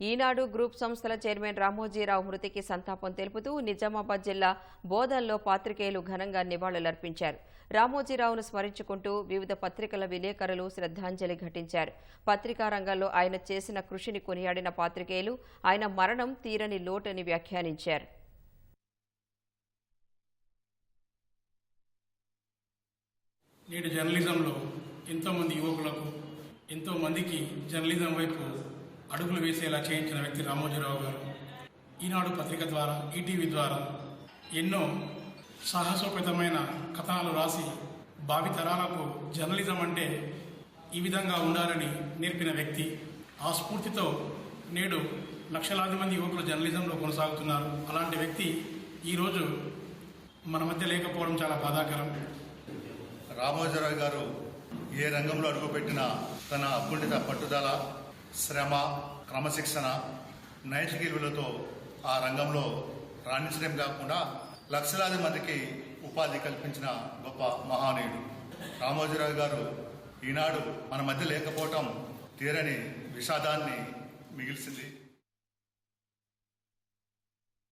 ఈనాడు group సంస్థల chairman Ramoji Rao మృతికి సంతాపం తెలుపుతూ నిజామాబాద్ జిల్లా బోధల్లో పాత్రికేయులు ఘనంగా నివాళులర్పించారు. రామోజీరావును స్మరించుకుంటూ వివిధ పత్రికల విలేకరులు శ్రద్ధాంజలి ఘటించారు. పత్రికా రంగంలో ఆయన చేసిన కృషిని కొనియాడిన పాత్రికేయులు ఆయన మరణం తీరని లోటని వ్యాఖ్యానించారు. నేడు జర్నలిజంలో ఎంతోమంది యువకులకు ఎంతోమందికి జర్నలిజం వైపు అడుగులు వేసేలా చేయించిన వ్యక్తి రామోజీరావు గారు. ఈనాడు పత్రిక ద్వారా ఈటీవీ ద్వారా ఎన్నో సాహసోపేతమైన కథనాలు రాసి భావితరాలకు జర్నలిజం అంటే ఈ విధంగా ఉండాలని నేర్పిన వ్యక్తి. ఆ స్ఫూర్తితో నేడు లక్షలాది మంది యువకులు జర్నలిజంలో కొనసాగుతున్నారు. అలాంటి వ్యక్తి ఈరోజు మన మధ్య లేకపోవడం చాలా బాధాకరం. రామోజీరావు గారు ఏ రంగంలో అడుగుపెట్టినా తన అకుంఠిత పట్టుదల శ్రమ క్రమశిక్షణ నైతిక విలువలతో ఆ రంగంలో రాణించడం కాకుండా లక్షలాది మందికి ఉపాధి కల్పించిన గొప్ప మహానీయుడు. రామోజీరావు గారు ఈనాడు మన మధ్య లేకపోవటం తీరని విషాదాన్ని మిగిల్చింది